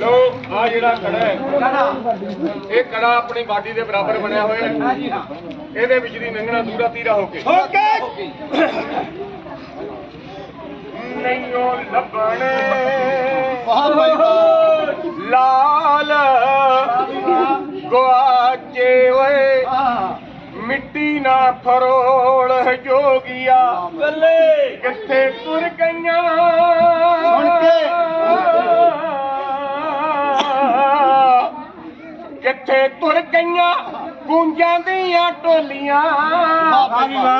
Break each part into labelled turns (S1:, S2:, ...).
S1: ਲੋ ਆ ਜਿਹੜਾ ਕੜਾ ਹੈ। ਇਹ ਕੜਾ ਆਪਣੀ ਬਾਡੀ ਦੇ ਬਰਾਬਰ ਬਣਿਆ ਹੋਇਆ ਹੈ। ਇਹਦੇ ਵਿੱਚ ਦੀ ਨੰਗਣਾ ਦੂਰਾ ਤੀਰਾ ਹੋ ਕੇ।
S2: ਓਕੇ
S1: ਨਹੀਂਓ ਲੱਭਣੇ।
S2: ਵਾਹ ਭਾਈ ਵਾਹ
S1: ਲਾਲ ਨਾ ਫਰੋਲ ਜੋਗੀਆ।
S2: ਬੱਲੇ
S1: ਕਿੱਥੇ ਤੁਰ ਗਈਆਂ।
S2: ਸੁਣ ਕੇ।
S1: ਕਿੱਥੇ ਤੁਰ ਗਈਆਂ ਗੂੰਜਾਂ ਦੀਆਂ ਟੋਲੀਆਂ।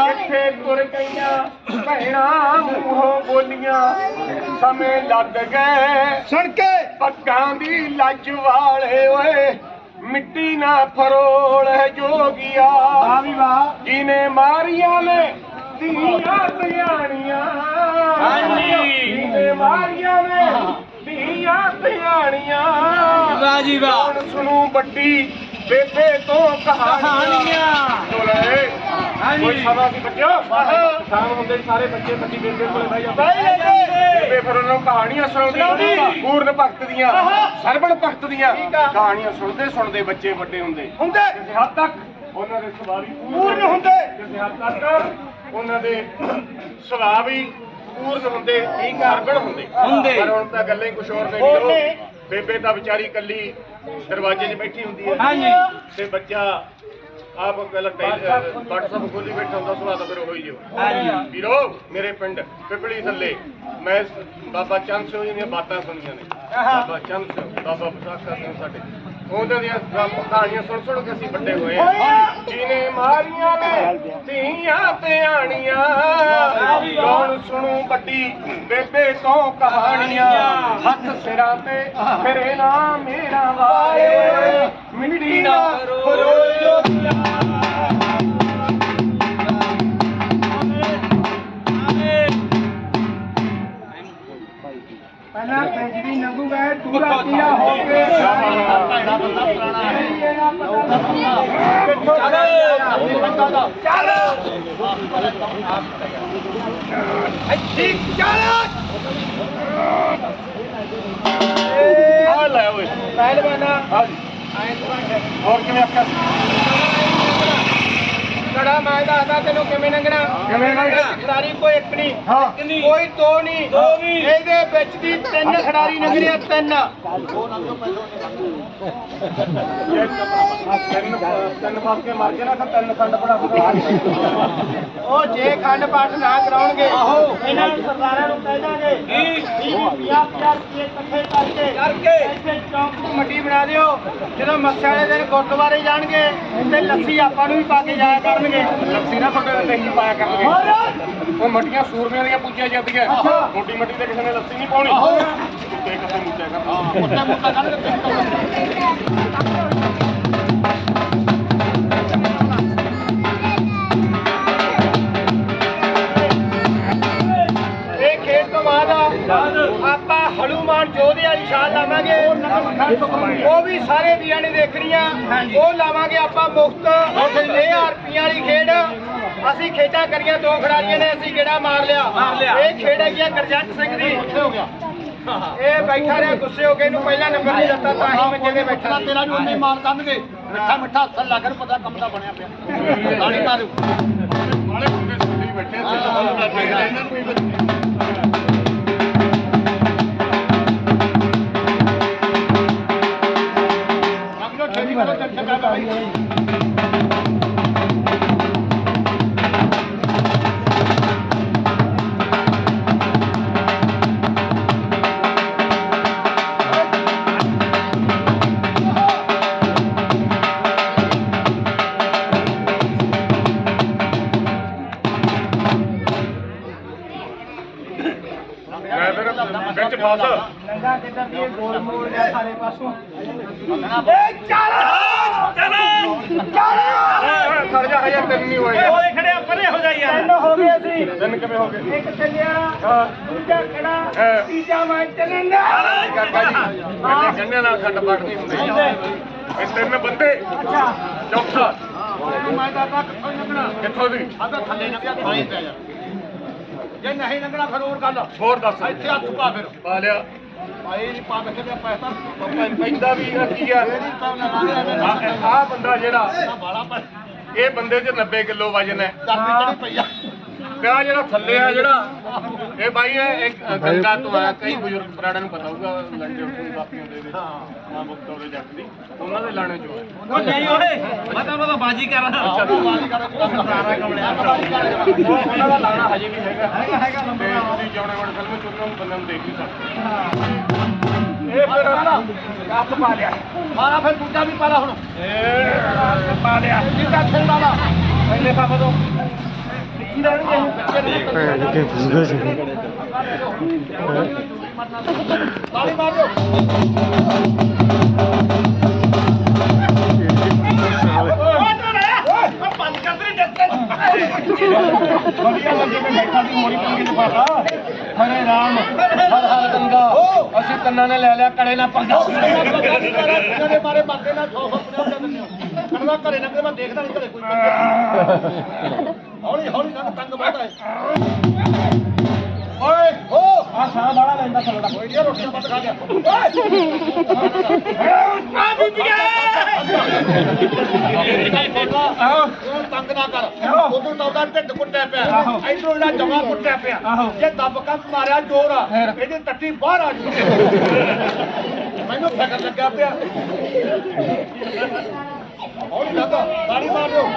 S1: ਕਿੱਥੇ ਤੁਰ ਗਈਆਂ ਭੈਣਾਂ ਮੂੰਹੋਂ ਬੋਲੀਆਂ। ਸਮੇਂ ਲੱਗ ਗਏ।
S2: ਸੁਣ ਕੇ।
S1: ਪੱਗਾਂ ਦੀ ਲੱਜ ਵਾਲੇ ਓਏ। ਮਿੱਟੀ ਨਾ ਫਰੋਲ ਜੋਗੀਆ
S2: ਵੀ ਵਾਹ
S1: ਜਿਹਨੇ ਮਾਰੀਆਂ ਨੇ ਧੀਆਂ ਧਿਆਣੀਆਂ
S2: ਹਾਂਜੀ।
S1: ਜਿਹਨੇ ਮਾਰੀਆਂ ਨੇ ਧੀਆਂ ਧਿਆਣੀਆਂ
S2: ਵਾਹ ਜੀ ਵਾਹ
S1: ਸੁਣੂ ਵੱਡੀ ਬੇਬੇ ਤੋਂ ਕਹਾਣੀਆਂ। ਚੋਲੇ। ਕੋਈ ਸਭਾ ਸੀ ਬੱਚਿਓ ਸ਼ਾਮ ਹੁੰਦੇ ਹੀ ਸਾਰੇ ਬੱਚੇ ਬੱਚੀ ਬੇਬੇ ਕੋਲੇ ਬਹਿ ਜਾਂਦੇ
S2: ਬਹਿ ਜਾਂਦੇ।
S1: ਬੇਬੇ ਫਿਰ ਉਹਨਾਂ ਨੂੰ ਕਹਾਣੀਆਂ ਸੁਣਾਉਂਦੀ
S2: ਸੁਣਾਉਂਦੀ।
S1: ਪੂਰਨ ਭਗਤ ਦੀਆਂ
S2: ਆਹਾ।
S1: ਸਰਵਣ ਭਗਤ ਦੀਆਂ
S2: ਠੀਕ ਆ।
S1: ਕਹਾਣੀਆਂ ਸੁਣਦੇ ਸੁਣਦੇ ਬੱਚੇ ਵੱਡੇ ਹੁੰਦੇ
S2: ਹੁੰਦੇ
S1: ਕਿਸੇ ਹੱਦ ਤੱਕ ਉਹਨਾਂ ਦੇ ਸੁਭਾਅ ਵੀ
S2: ਪੂਰਨ ਹੁੰਦੇ।
S1: ਕਿਸੇ ਹੱਦ ਤੱਕ ਉਹਨਾਂ ਦੇ ਸੁਭਾਅ ਵੀ ਪੂਰਨ ਹੁੰਦੇ ਠੀਕ ਸਰਗਣ ਹੁੰਦੇ
S2: ਹੁੰਦੇ।
S1: ਪਰ ਹੁਣ ਤਾਂ ਗੱਲਾਂ ਹੀ ਕੁਝ ਹੋਰ ਨੇ
S2: ਹੋਰ
S1: ਵੀਰੋ।
S2: ਨੇ।
S1: ਬੇਬੇ ਤਾਂ ਵਿਚਾਰੀ ਕੱਲੀ ਦਰਵਾਜ਼ੇ 'ਚ ਬੈਠੀ ਹੁੰਦੀ ਹੈ
S2: ਹਾਂਜੀ।
S1: ਤੇ ਬੱਚਾ ਆਪ ਪਹਿਲਾਂ WhatsApp ਖੋਲੀ ਬੈਠਾ। ਹੁੰਦਾ ਸੁਭਾਅ ਤਾਂ ਫਿਰ ਉਹ ਹੀ ਜੋ
S2: ਹਾਂਜੀ।
S1: ਵੀਰੋ ਮੇਰੇ ਪਿੰਡ ਪਿਪਲੀ ਥੱਲੇ। ਮੈਂ ਬਾਬਾ ਚੰਦ ਸਿੰਘ ਜੀ ਦੀਆਂ ਬਾਤਾਂ ਸੁਣੀਆਂ ਨੇ। ਬਾਬਾ ਚੰਦ ਸਿੰਘ ਬਾਬਾ ਬਸਾਖਾ ਸਿੰਘ ਸਾਡੇ। ਉਹਨਾਂ ਦੀਆਂ ਗ- ਕਹਾਣੀਆਂ ਸੁਣ ਸੁਣ ਕੇ ਅਸੀਂ ਵੱਡੇ ਹੋਏ।
S2: ਆ।
S1: ਜਿਹਨੇ ਮਾਰੀਆਂ ਨੇ ਧੀਆਂ ਤੇ ਆਣੀਆਂ। ਸੁਣੂ ਵੱਡੀ ਬੇਬੇ ਤੋਂ ਕਹਾਣੀਆਂ। ਹੱਥ ਸਿਰਾਂ ਤੇ ਫਿਰੇ ਨਾ ਮੇਰਾ ਵਾਏ ਮਿੱਟੀ ਨਾ ਫਰੋਇਓ
S2: ਪਹਿਲਾਂ ਪੈਂਜਰੀ ਨੰਗੂਗਾ ਦੂਰਾ ਤੀਰਾ ਹੋ ਕੇ ਕਿੱਥੋਂ ਚੱਲ ਚੱਲ ਇੱਥੇ ਚੱਲ
S1: ਆ ਲੈ ਓਏ।
S2: ਪਹਿਲਵਾਨਾ।
S1: ਹਾਂ ਜੀ ਹੋਰ ਕਿਵੇਂ ਆਖਿਆ
S2: ਕੜਾ ਮੈਂ ਦੱਸਦਾ ਤੈਨੂੰ ਕਿਵੇਂ ਲੰਘਣਾ।
S1: ਕਿਵੇਂ ਲੰਘਣਾ?
S2: ਖਿਡਾਰੀ ਕੋਈ ਇੱਕ ਨਹੀਂ ਕੋਈ ਦੋ ਨਹੀਂ। ਇਹਦੇ ਵਿੱਚ ਦੀ ਤਿੰਨ ਖਿਡਾਰੀ ਲੰਘਣੇ ਤਿੰਨ
S1: ਤਿੰਨ ਤਿੰਨ। ਫਸ ਕੇ ਮਰ ਗਏ ਨਾ ਤਾਂ ਤਿੰਨ ਖੰਡ ਬਣਾ
S2: ਉਹ ਜੇ ਖੰਡ ਪਾਠ ਨਾ ਕਰਾਉਣਗੇ ਇਹਨਾਂ ਨੂੰ ਸਰਦਾਰਾਂ ਨੂੰ ਕਹਿ ਦਾਂਗੇ ਕੀ? 50 ਰੁਪਏ ਇਕੱਠੇ ਕਰਕੇ ਕਰਕੇ? ਇੱਥੇ ਚੌਂਕ 'ਚ ਮੰਡੀ ਬਣਾ ਦਿਓ। ਜਦੋਂ ਮੱਸੇ ਵਾਲੇ ਦਿਨ ਗੁਰਦੁਆਰੇ ਜਾਣਗੇ ਤੇ ਲੱਸੀ ਆਪਾਂ ਨੂੰ ਵੀ ਪਾ ਕੇ ਜਾਇਆ ਕਰਨਗੇ।
S1: ਲੱਸੀ ਨਾ ਤੁਹਾਡੇ ਤੇ ਨਹੀਂ ਪਾਇਆ ਕਰਨਗੇ। ਉਹ ਮੱਟੀਆਂ ਸੂਰਮਿਆਂ ਦੀਆਂ ਪੂਜੀਆਂ ਜਾਂਦੀਆਂ। ਮੋਟੀ ਮੱਟੀ ਤੇ ਕਿਸੇ ਨੇ ਲੱਸੀ ਨਹੀਂ ਪਾਉਣੀ। ਕੁੱਤੇ ਕਿਸੇ ਮੁੱਚਿਆ ਕਰ
S2: ਮੁੱਟਾ ਮੁੱਟਾ ਕੱਢ ਉਹ ਵੀ ਸਾਰੇ ਵੀਰਾਂ ਨੇ ਦੇਖਣੀਆਂ ਉਹ ਲਾਵਾਂਗੇ ਆਪਾਂ ਮੁਫਤ 1000 ਰੁਪਈਆਂ ਵਾਲੀ ਖੇਡ। ਅਸੀਂ ਖੇਡਾਂ ਕਰੀਆਂ ਦੋ ਖਿਡਾਰੀਆਂ ਨੇ ਅਸੀਂ ਗੇੜਾ ਮਾਰ ਲਿਆ? ਇਹ ਖੇਡ ਹੈਗੀ ਗਰਜੰਟ ਸਿੰਘ ਦੀ। ਇਹ ਬੈਠਾ ਰਿਹਾ ਗੁੱਸੇ ਹੋ ਕੇ ਇਹਨੂੰ ਪਹਿਲਾ ਨੰਬਰ ਨਹੀਂ ਦਿੱਤਾ ਤਾਂ ਹੀ ਮੰਜੇ ਤੇ ਬੈਠਾ।
S3: ਤੇਰਾ ਵੀ ਉਹਨੇ ਮਾਰ ਕਰਨਗੇ ਮਿੱਠਾ ਮਿੱਠਾ ਹੱਥ ਲੱਗ ਰਿਹਾ ਪਤਾ ਕੰਮ ਦਾ ਬਣਿਆ ਪਿਆ। ਗਾੜੀ ਮਾਰੂ।
S1: ਵਾਲੇ ਮੁੰਡੇ ਸੁੱਤੇ ਹੀ ਬੈਠੇ ਆ ਇਹਨਾਂ ਨੂੰ ਵੀ ਖੜ ਜਾ ਹਜੇ ਤਿੰਨ ਨਹੀਂ ਹੋਏ
S2: ਖੜਿਆ ਪਰੇ ਹੋ ਜਾ ਯਾਰ ਤਿੰਨ ਹੋ ਗਏ ਅਸੀਂ
S1: ਤਿੰਨ ਕਿਵੇਂ ਹੋ ਗਏ?
S2: ਇੱਕ ਚੱਲਿਆ ਦੂਜਾ ਖੜਾ। ਤੀਜਾ ਮੈਂ ਚੱਲਣਾ
S1: ਕਾਕਾ ਜੀ ਕਹਿੰਦੇ ਗੰਨੇ ਨਾਲ ਖੰਡ ਪਾਠ ਨਹੀਂ ਹੁੰਦੇ ਇਹ ਤਿੰਨ ਬੰਦੇ
S2: ਅੱਛਾ।
S1: ਚੌਥਾ
S3: ਮੈਂ ਦਾਦਾ ਕਿੱਥੋਂ ਲੱਗਣਾ
S1: ਕਿੱਥੋਂ ਦੀ
S3: ਆਦਾ ਥੱਲੇ ਲੱਗਿਆ ਥਾਈ ਪੈ ਜਾ ਜੇ ਨਹੀਂ ਲੰਘਣਾ ਫਿਰ ਹੋਰ ਗੱਲ।
S1: ਹੋਰ ਦੱਸ।
S3: ਇੱਥੇ ਹੱਥ ਪਾ ਫਿਰ।
S1: ਪਾ ਲਿਆ। ਪੈਂਦਾ ਵੀ ਆ ਕੀ ਆ? ਆ ਬੰਦਾ ਜਿਹੜਾ ਇਹ ਬੰਦੇ 'ਚ 90 ਕਿਲੋ ਵਜਨ ਹੈ।
S3: ਚਾਬੀ ਚੜੀ ਪਈ ਆ
S1: ਤੇ ਆਹ ਜਿਹੜਾ ਥੱਲੇ ਆ ਜਿਹੜਾ ਇਹ ਬਾਈ ਇਹ ਇੱਕ ਗੰਗਾ ਤੋਂ ਆ ਕਈ ਬਜ਼ੁਰਗ ਪੁਰਾਣਿਆਂ ਨੂੰ ਪਤਾ ਹੋਊਗਾ ਲੰਡੇ ਉੱਤੇ ਬਾਕੀ ਹੁੰਦੇ ਨੇ ਹਾਂ ਮੁਕਤੌਰ ਦੇ ਜੱਟ ਦੀ ਉਹਨਾਂ ਦੇ ਲਾਣੇ ਚੋਂ ਹੈ
S4: ਉਹ ਨਹੀਂ ਓਏ ਮੈਂ ਤਾਂ ਦਾ ਬਾਜੀ ਕਰ ਰਹਾ।
S1: ਅੱਛਾ
S3: ਬਾਲੀ ਕਰ ਸਾਰਾ ਕਮਲਿਆ
S1: ਉਹ- ਉਹਨਾਂ ਦਾ ਲਾਣਾ ਹਜੇ ਵੀ ਹੈਗਾ। ਹੈਗਾ ਹੈਗਾ ਤੇ ਤੁਸੀਂ ਜਾਉਣੇ ਵਾਲੇ ਫਿਲਮ ਚ ਉਹਨਾਂ ਨੂੰ ਬੰਦੇ ਨੂੰ ਦੇਖ ਨਹੀਂ ਸਕਦੇ ਇਹ ਫਿਰ ਕੱਪ ਪਾ ਲਿਆ।
S3: ਮਾਰਾ ਫਿਰ ਦੂਜਾ ਵੀ ਪਾਲਾ ਹੁਣ।
S1: ਇਹ ਪਾ ਲਿਆ।
S3: ਜਿੱਦਾਂ ਖੇਡਦਾ
S1: ਪਹਿਲੇ ਕੰਮ ਤੋਂ
S3: ਤਾਲੀ ਮਾਰ
S1: ਵਧੀਆ ਲੱਗੇ ਮੈਂ ਬੈਠਾ ਸੀ ਮੋਰੀ ਪੰਗੀ ਚ ਫਾਸਾ ਹਰੇ ਰਾਮ ਹਰ ਹਰ ਗੰਗਾ ਅਸੀਂ ਕੰਨਾਂ ਨੇ ਲੈ ਲਿਆ ਕੜੇ ਨਾ ਪੰਗਾ
S3: ਜਿਹੜੇ ਮਾਰੇ ਬੰਦੇ ਨਾਲ 100 50 ਦਿੰਦੇ ਹੋ। ਕਣਵਾ ਘਰੇ ਲੰਘੇ ਮੈਂ ਦੇਖਦਾ ਨਹੀਂ ਘਰੇ ਕੋਈ ਹੌਲੀ ਹੌਲੀ ਨਾਲ ਤੰਗ ਬਹੁਤਾ ਹੈ ਓਏ ਓ ਆ ਸਾਹ ਬਾੜਾ ਲੈਂਦਾ ਥੱਲੜਾ ਕੋਈ ਨਹੀਂ ਰੋਟੀਆਂ ਬੰਦ ਖਾ ਗਿਆ ਆ ਬੀਬੀਆ ਉਹ ਤੰਗ ਨਾ ਕਰ। ਉਦੋਂ ਤਾਂ ਉਹਦਾ ਢਿੱਡ ਕੁੱਟਿਆ ਪਿਆ। ਇਧਰੋਂ ਇਹਦਾ ਜਮਾ ਕੁੱਟਿਆ ਪਿਆ। ਜੇ ਦੱਬ ਕੰਪ ਮਾਰਿਆ ਜੋਰ ਆ ਇਹਦੀ ਟੱਟੀ ਬਾਹਰ ਆ ਜੂ। ਮੈਨੂੰ ਫਿਕਰ ਲੱਗਿਆ ਪਿਆ। ਹੌਲੀ ਲੱਗਾ ਤਾੜੀ ਮਾਰ ਦਿਓ।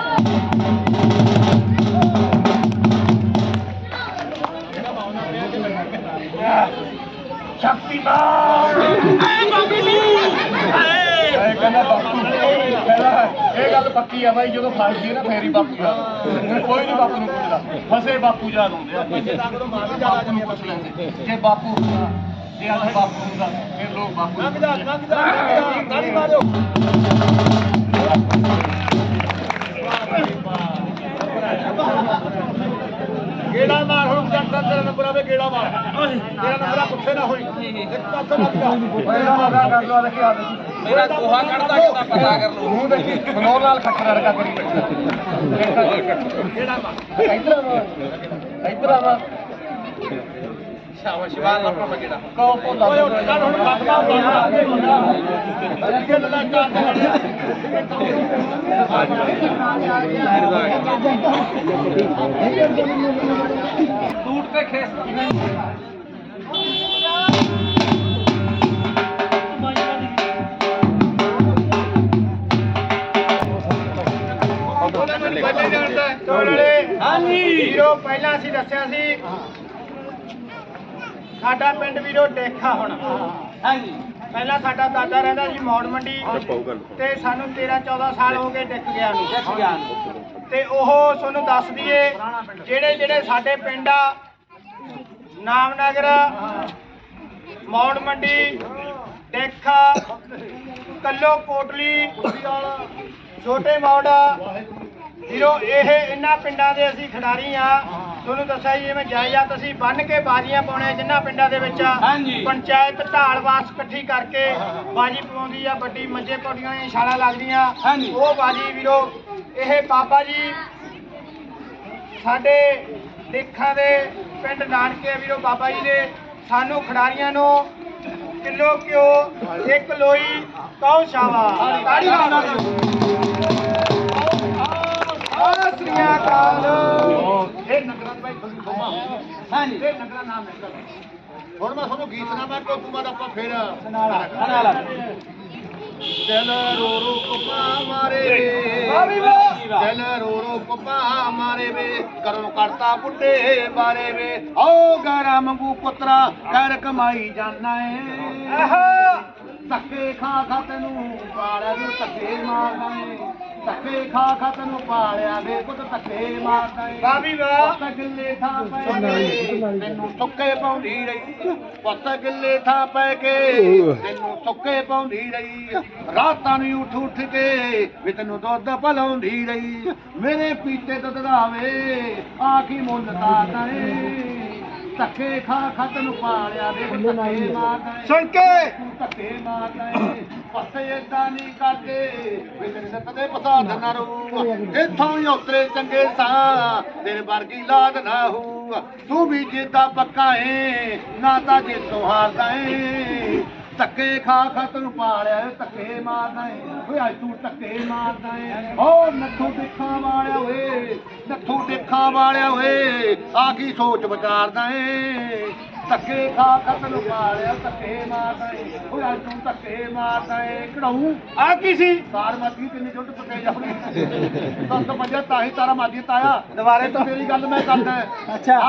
S1: ਸ਼ਕਤੀਮਾਨ ਇਹ ਕਹਿੰਦਾ ਬਾਪੂ ਕਹਿੰਦਾ ਇਹ ਗੱਲ ਪੱਕੀ ਆ ਬਾਈ ਜਦੋਂ ਫਸਦੀ ਨਾ ਫੇਰ ਬਾਪੂ ਆਉਂਦਾ। ਕੋਈ ਨਹੀਂ ਬਾਪੂ ਨੂੰ ਪੁੱਛਦਾ। ਫਸੇ ਬਾਪੂ ਯਾਦ ਆਉਂਦੇ ਆ। ਬਾਪੂ ਨੂੰ ਪੁੱਛ ਲੈਂਦੇ ਜੇ ਬਾਪੂ ਹੁੰਦਾ ਜੇ ਅੱਜ ਬਾਪੂ ਹੁੰਦਾ ਫਿਰ ਲੋਕ ਬਾਪੂ ਨੂੰ
S3: ਜਾ ਜਾ ਲੰਘ ਜਾ ਤਾੜੀ ਮਾਰ ਦਿਓ ਗੇੜਾ ਮਾਰ ਹੁਣ ਜੱਟਾਂ ਤੇਰਾ ਨੰਬਰ ਆਵੇ ਗੇੜਾ ਮਾਰ। ਤੇਰਾ ਨੰਬਰ ਆ ਪੁੱਛੇ ਨਾ ਹੋਈ। ਇੱਕ ਪਾਸੇ ਲੱਗ ਜਾ
S1: ਪਹਿਲਾਂ ਮਜ਼ਾ ਕਰ ਲੋ ਹਾਲ
S3: ਮੇਰਾ ਕੋਹਾ ਕੱਢਦਾ ਕਿਤਾ ਪਤਾ ਕਰ ਲੋ
S1: ਮੂੰਹ ਦੇਖੀ ਮਨੋਰ ਨਾਲ ਖੱਟਰ ਵਰਗਾ ਕਰੀ ਬੈਠਾ।
S3: ਗੇੜਾ ਮਾਰ।
S1: ਇੱਧਰ ਆਵਾ ਇੱਧਰ ਆਵਾ
S3: ਹੁਣ ਖਤਮਾ ਹੁੰਦਾ ਅੱਗੇ ਲੱਗਾ
S4: ਟੂਟ ਤੇ ਖੇਸ
S2: ਪਹਿਲੇ ਜਾਣਦਾ ਵਾਲੇ ਹਾਂਜੀ। ਵੀਰੋ ਪਹਿਲਾਂ ਅਸੀਂ ਦੱਸਿਆ ਸੀ ਸਾਡਾ ਪਿੰਡ ਵੀਰੋ ਦੇਖਾ ਹੁਣ। ਹਾਂਜੀ। ਪਹਿਲਾਂ ਸਾਡਾ ਦਾਦਾ ਰਹਿੰਦਾ ਸੀ ਮੌੜ ਮੰਡੀ ਤੇ ਸਾਨੂੰ 13 14 ਸਾਲ ਹੋ ਗਏ ਡਿੱਕ ਗਿਆ ਨੂੰ। ਡਿੱਕ ਗਿਆ ਤੇ ਉਹ ਤੁਹਾਨੂੰ ਦੱਸ ਦਈਏ ਜਿਹੜੇ ਜਿਹੜੇ ਸਾਡੇ ਪਿੰਡ ਆ ਨਾਮਨਗਰ ਮੌੜ ਮੰਡੀ ਦੇਖਾ ਕੱਲੋ ਕੋਟਲੀ ਛੋਟੇ ਮੌੜ ਵੀਰੋ ਇਹ ਇਹਨਾਂ ਪਿੰਡਾਂ ਦੇ ਅਸੀਂ ਖਿਡਾਰੀ ਆ। ਤੁਹਾਨੂੰ ਦੱਸਿਆ ਜੀ ਜਿਵੇਂ ਜਾਇਦਾਦ ਅਸੀਂ ਬੰਨ ਕੇ ਬਾਜ਼ੀਆਂ ਪਾਉਣੇ ਜਿਨ੍ਹਾਂ ਪਿੰਡਾਂ ਦੇ ਵਿੱਚ ਪੰਚਾਇਤ ਢਾਲਵਾਸ ਇਕੱਠੀ ਕਰਕੇ ਬਾਜੀ ਪਵਾਉਂਦੀ ਆ ਵੱਡੀ ਮੰਜੇ ਪੌੜੀਆਂ ਦੀਆਂ ਛਾਲਾਂ ਲੱਗਦੀਆਂ। ਉਹ ਬਾਜੀ ਵੀਰੋ ਇਹ ਬਾਬਾ ਜੀ ਸਾਡੇ ਦੇਖਾਂ ਦੇ ਪਿੰਡ ਨਾਨਕੇ ਵੀਰੋ ਬਾਬਾ ਜੀ ਦੇ ਸਾਨੂੰ ਖਿਡਾਰੀਆਂ ਨੂੰ ਕਿਲੋ ਕਿਉ ਇੱਕ ਲੋਈ ਕਹੋ ਸ਼ਾਵਾ ਤਾੜੀ ਮਾਰੋ ਸ੍ਰੀ ਅਕਾਲ।
S3: ਇਹ ਨਗਰਾਂ ਬਾਈ ਖੁਸ਼ੀ ਖੋਮਾ। ਹਾਂਜੀ। ਇਹ ਨਗਰਾਂ ਨਾਮ ਹੈ। ਹੁਣ ਮੈਂ ਤੁਹਾਨੂੰ ਗੀਤ ਸੁਣਾਵਾਂ ਕੋਈ ਤੋਂ ਬਾਅਦ ਆਪਾਂ ਫੇਰ ਦਿਲ ਰੋ ਰੋ ਕੁਪਾ ਮਾਰੇ ਵੇ। ਦਿਲ ਰੋ ਰੋ ਕੁਪਾ ਮਾਰੇ ਵੇ। ਕਰਮ ਕਰਤਾ ਬੁੱਢੇ ਬਾਰੇ ਵੇ। ਓ ਗਰਮ ਬੂ ਪੁੱਤਰਾ ਕਰ ਕਮਾਈ ਜਾਣਾ ਏ। ਧੱਕੇ ਖਾ ਖਾ ਤੈਨੂੰ ਪਾਲਿਆ ਵੇ ਧੱਕੇ ਮਾਰਦਾ ਏ। ਧੱਕੇ ਖਾ ਖਾ ਤੈਨੂੰ ਪਾਲਿਆ ਵੇ ਪੁੱਤ ਧੱਕੇ ਮਾਰਦਾ ਏ
S2: ਵਾਹ ਵੀ ਵਾਹ
S3: ਪੁੱਤ ਗਿੱਲੇ ਥਾਂ ਪੈ ਕੇ ਤੈਨੂੰ ਸੁੱਕੇ ਪਾਉਂਦੀ ਰਹੀ। ਪੁੱਤ ਗਿੱਲੇ ਥਾਂ ਪੈ ਕੇ ਤੈਨੂੰ ਸੁੱਕੇ ਪਾਉਂਦੀ ਰਹੀ। ਰਾਤਾਂ ਨੂੰ ਉੱਠ ਉੱਠ ਕੇ ਵੀ ਤੈਨੂੰ ਦੁੱਧ ਪਲਾਉਂਦੀ ਰਹੀ। ਮੇਰੇ ਪੀਤੇ ਦੁੱਧ ਦਾਵੇ ਆਖੀ ਮੁੱਲ ਤਾਤਾ ਏ ਧੱਕੇ ਖਾ ਖਾ ਤੈਨੂੰ ਪਾਲਿਆ ਵੇ ਧੱਕੇ ਮਾਰਦਾ ਏ
S2: ਸੁਣ ਕੇ।
S3: ਤੂੰ ਧੱਕੇ ਮਾਰਦਾ ਏ ਪਸੇ ਏਦਾਂ ਨਹੀਂ ਕਰਦੇ। ਵੀ ਤੇਰੇ ਦੇ ਪਸਾਦ ਨਾ ਰਹੂ। ਇੱਥੋਂ ਹੀ ਉਤਰੇ ਚੰਗੇ ਸਾਂ ਤੇਰੇ ਵਰਗੀ ਲਾਦ ਨਾ ਹੋਊ ਤੂੰ ਵੀ ਜਿੱਦਾਂ ਪੱਕਾ ਏ, ਨਾ ਤਾਂ ਜਿੱਤੋਂ ਹਾਰਦਾ ਏ। ਧੱਕੇ ਖਾ ਖਾ ਤੈਨੂੰ ਪਾਲਿਆ, ਧੱਕੇ ਮਾਰਦਾ ਏ। ਓਏ, ਅੱਜ ਤੂੰ ਧੱਕੇ ਮਾਰਦਾ ਏ। ਓ ਨੱਥੂ ਦੇਖਾਂ ਵਾਲਿਆ ਓਏ, ਨੱਥੂ ਦੇਖਾਂ ਵਾਲਿਆ ਓਏ। ਆ ਕੀ ਸੋਚ ਵਿਚਾਰਦਾ ਏ। ਧੱਕੇ ਖਾ ਤੈਨੂੰ ਪਾਲਿਆ ਧੱਕੇ ਮਾਰਦਾ ਏ ਓਏ ਅੱਜ ਤੂੰ ਧੱਕੇ ਮਾਰਦਾ ਏ ਕਢਾਉ
S2: ਆ ਕੀ ਸੀ?
S3: ਸਾਰ ਮਾਤੀ ਕਿੰਨੀ ਜੁੱਟ ਪੱਕੇ ਜਾਉਣੀ ਦਸ ਪੰਜਾ ਤਾਂ ਹੀ ਤਾਰਾ ਮਾਦੀ ਤਾਇਆ। ਦੁਬਾਰੇ ਤੋਂ। ਤੇਰੀ ਗੱਲ ਮੈਂ ਕਰਦਾ। ਅੱਛਾ।